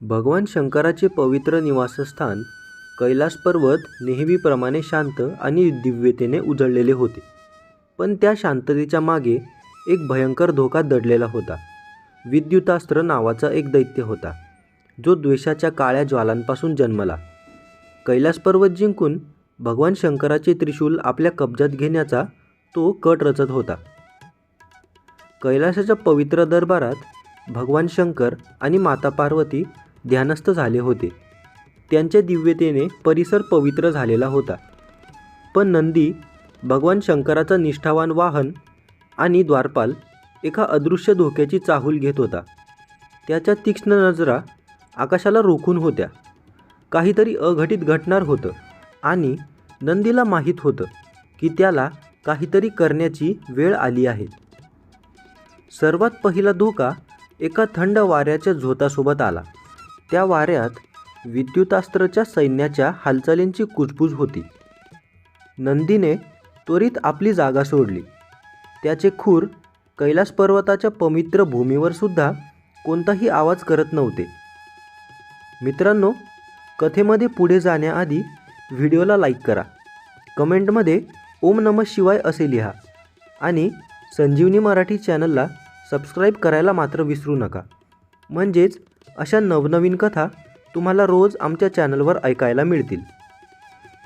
भगवान शंकराचे पवित्र निवासस्थान कैलास पर्वत नेहमीप्रमाणे शांत आणि दिव्यतेने उजळलेले होते. पण त्या शांततेच्या मागे एक भयंकर धोका दडलेला होता. विद्युतास्त्र नावाचा एक दैत्य होता जो द्वेषाच्या काळ्या ज्वालांपासून जन्मला. कैलास पर्वत जिंकून भगवान शंकराचे त्रिशूल आपल्या कब्जात घेण्याचा तो कट रचत होता. कैलासाच्या पवित्र दरबारात भगवान शंकर आणि माता पार्वती ध्यानस्थ झाले होते. त्यांच्या दिव्यतेने परिसर पवित्र झालेला होता. पण नंदी भगवान शंकराचा निष्ठावान वाहन आणि द्वारपाल एका अदृश्य धोक्याची चाहूल घेत होता. त्याच्या तीक्ष्ण नजरा आकाशाला रोखून होत्या. काहीतरी अघटित घटणार होतं आणि नंदीला माहीत होतं की त्याला काहीतरी करण्याची वेळ आली आहे. सर्वात पहिला धोका एका थंड वाऱ्याच्या झोतासोबत आला. त्या वाऱ्यात विद्युतास्त्रच्या सैन्याच्या हालचालींची कुजबूज होती. नंदीने त्वरित आपली जागा सोडली. त्याचे खूर कैलास पर्वताच्या पवित्र भूमीवर सुद्धा कोणताही आवाज करत नव्हते. मित्रांनो कथेमध्ये पुढे जाण्याआधी व्हिडिओला लाईक करा. कमेंटमध्ये ओम नम शिवाय असे लिहा आणि संजीवनी मराठी चॅनलला सबस्क्राईब करायला मात्र विसरू नका. म्हणजेच अशा नवनवीन कथा तुम्हाला रोज आमच्या चॅनलवर ऐकायला मिळतील.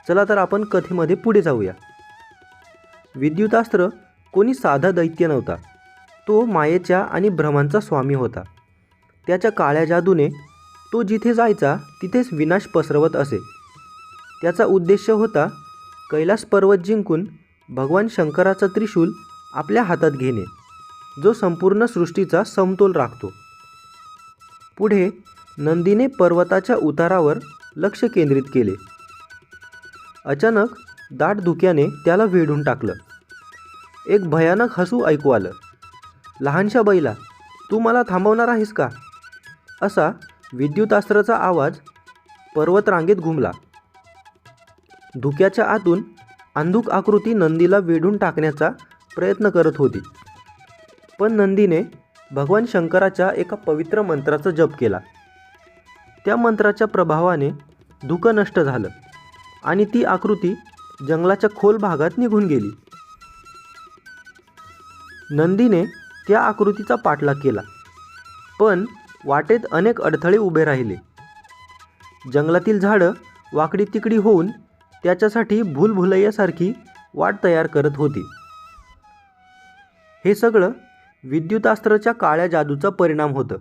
चला तर आपण कथेमध्ये पुढे जाऊया. विद्युतास्त्र कोणी साधा दैत्य नव्हता. तो मायेच्या आणि भ्रमांचा स्वामी होता. त्याच्या काळ्या जादूने तो जिथे जायचा तिथेच विनाश पसरवत असे. त्याचा उद्देश होता कैलास पर्वत जिंकून भगवान शंकराचा त्रिशूल आपल्या हातात घेणे जो संपूर्ण सृष्टीचा समतोल राखतो. पुढे नंदीने पर्वताच्या उतारावर लक्ष केंद्रित केले. अचानक दाट धुक्याने त्याला वेढून टाकलं. एक भयानक हसू ऐकू आलं. लहानशा बैला तू मला थांबवणार आहेस का? असा विद्युतास्त्राचा आवाज पर्वतरांगेत घुमला. धुक्याच्या आतून अंधुक आकृती नंदीला वेढून टाकण्याचा प्रयत्न करत होती. पण नंदीने भगवान शंकराच्या एका पवित्र मंत्राचा जप केला. त्या मंत्राच्या प्रभावाने धुकं नष्ट झालं आणि ती आकृती जंगलाच्या खोल भागात निघून गेली. नंदीने त्या आकृतीचा पाठलाग केला पण वाटेत अनेक अडथळे उभे राहिले. जंगलातील झाडं वाकडी तिकडी होऊन त्याच्यासाठी भूलभुलैयासारखी वाट तयार करत होती. हे सगळं विद्युतास्त्राच्या काळ्या जादूचा परिणाम होतं.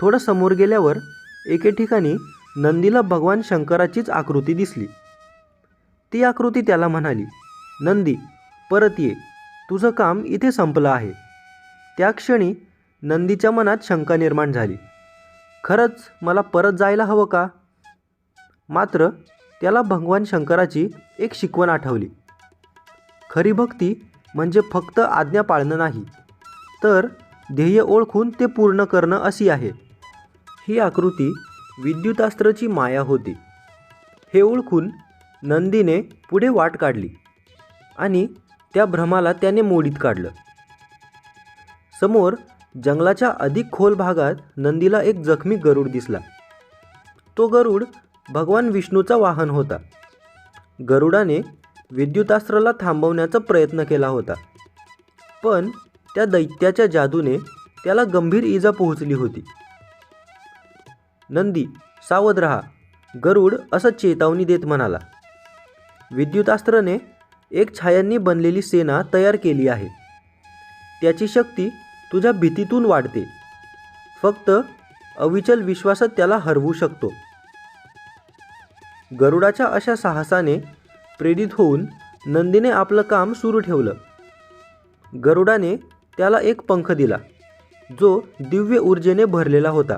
थोडं समोर गेल्यावर एके ठिकाणी नंदीला भगवान शंकराचीच आकृती दिसली. ती आकृती त्याला म्हणाली नंदी परत ये. तुझं काम इथे संपलं आहे. त्या क्षणी नंदीच्या मनात शंका निर्माण झाली. खरंच मला परत जायला हवं का? मात्र त्याला भगवान शंकराची एक शिकवण आठवली. खरी भक्ती म्हणजे फक्त आज्ञा पाळणं नाही. तर ध्येय ओळखून ते पूर्ण करणं अशी आहे. ही आकृती विद्युतास्त्राची माया होती. हे ओळखून नंदीने पुढे वाट काढली आणि त्या भ्रमाला त्याने मोडीत काढलं. समोर जंगलाच्या अधिक खोल भागात नंदीला एक जखमी गरुड दिसला. तो गरुड भगवान विष्णूचा वाहन होता. गरुडाने विद्युतास्त्राला थांबवण्याचा प्रयत्न केला होता. पण त्या दैत्याच्या जादूने त्याला गंभीर इजा पोहोचली होती. नंदी सावध रहा गरुड असं चेतावणी देत म्हणाला. विद्युतास्त्राने एक छायांनी बनलेली सेना तयार केली आहे. त्याची शक्ती तुझ्या भीतीतून वाढते. फक्त अविचल विश्वासात त्याला हरवू शकतो. गरुडाच्या अशा साहसाने प्रेरित होऊन नंदीने आपलं काम सुरू ठेवलं. गरुडाने त्याला एक पंख दिला जो दिव्य ऊर्जेने भरलेला होता.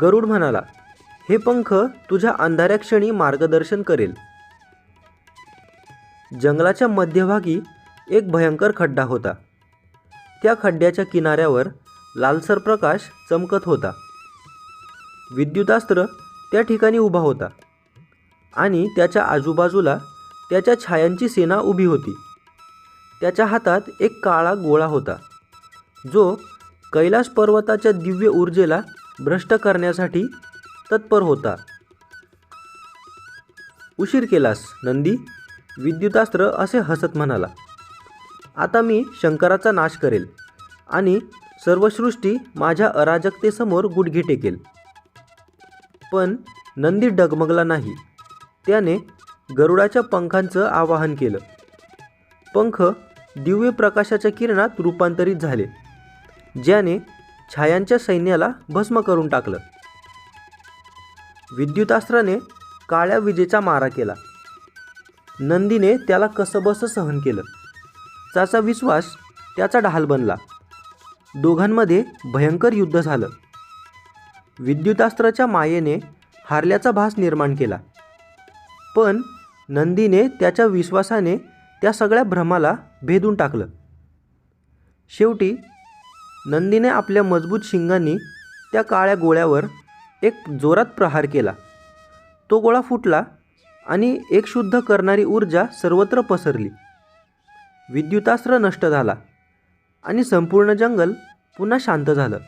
गरुड म्हणाला हे पंख तुझ्या अंधाऱ्या क्षणी मार्गदर्शन करेल. जंगलाच्या मध्यभागी एक भयंकर खड्डा होता. त्या खड्ड्याच्या किनाऱ्यावर लालसर प्रकाश चमकत होता. विद्युतास्त्र त्या ठिकाणी उभा होता. आणि त्याच्या आजूबाजूला त्याच्या छायांची सेना उभी होती. त्याच्या हातात एक काळा गोळा होता. जो कैलास पर्वताच्या दिव्य ऊर्जेला भ्रष्ट करण्यासाठी तत्पर होता. उशीर केलास नंदी? विद्युतास्त्र असे हसत म्हणाला. आता मी शंकराचा नाश करेल आणि सर्व सृष्टी माझ्या अराजकतेसमोर गुडघे टेकेल. पण नंदी डगमगला नाही. त्याने गरुडाच्या पंखांचं आवाहन केलं. पंख दिव्य प्रकाशाच्या किरणात रूपांतरित झाले ज्याने छायांच्या सैन्याला भस्म करून टाकलं. विद्युतास्त्राने काळ्या विजेचा मारा केला. नंदीने त्याला कसंबसं सहन केलं. त्याचा विश्वास त्याचा ढाल बनला. दोघांमध्ये भयंकर युद्ध झालं. विद्युतास्त्राच्या मायेने हारल्याचा भास निर्माण केला. पण नंदीने त्याच्या विश्वासाने त्या सगळ्या भ्रमाला भेदून टाकलं. शेवटी नंदीने आपल्या मजबूत शिंगांनी त्या काळ्या गोळ्यावर एक जोरात प्रहार केला. तो गोळा फुटला आणि एक शुद्ध करणारी ऊर्जा सर्वत्र पसरली. विद्युतास्त्र नष्ट झाला आणि संपूर्ण जंगल पुन्हा शांत झालं.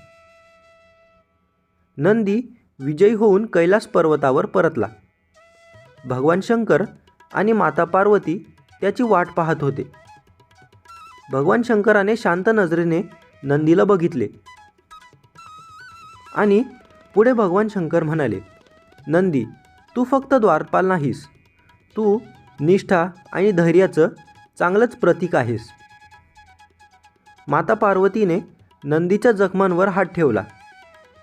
नंदी विजयी होऊन कैलास पर्वतावर परतला. भगवान शंकर आणि माता पार्वती त्याची वाट पाहत होते. भगवान शंकराने शांत नजरेने नंदीला बघितले. आणि पुढे भगवान शंकर म्हणाले नंदी तू फक्त द्वारपाल नाहीस. तू निष्ठा आणि धैर्याचं चांगलंच प्रतीक आहेस. माता पार्वतीने नंदीच्या जखमांवर हात ठेवला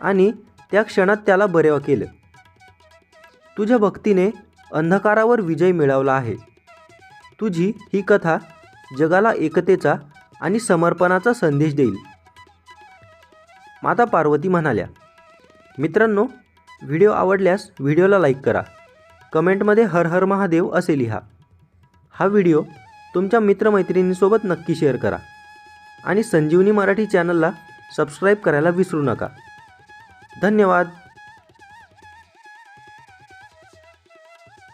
आणि त्या क्षणात त्याला बरे केलं. तुझ्या भक्तीने अंधकारावर विजय मिळवला आहे. तुझी ही कथा जगाला एकतेचा आणि समर्पणाचा संदेश देईल. माता पार्वती म्हणाल्या मित्रांनो व्हिडिओ आवडल्यास व्हिडिओला लाईक करा. कमेंटमध्ये हर हर महादेव असे लिहा. हा व्हिडिओ तुमच्या मित्रमैत्रिणींसोबत नक्की शेअर करा आणि संजीवनी मराठी चॅनलला सबस्क्राईब करायला विसरू नका. धन्यवाद.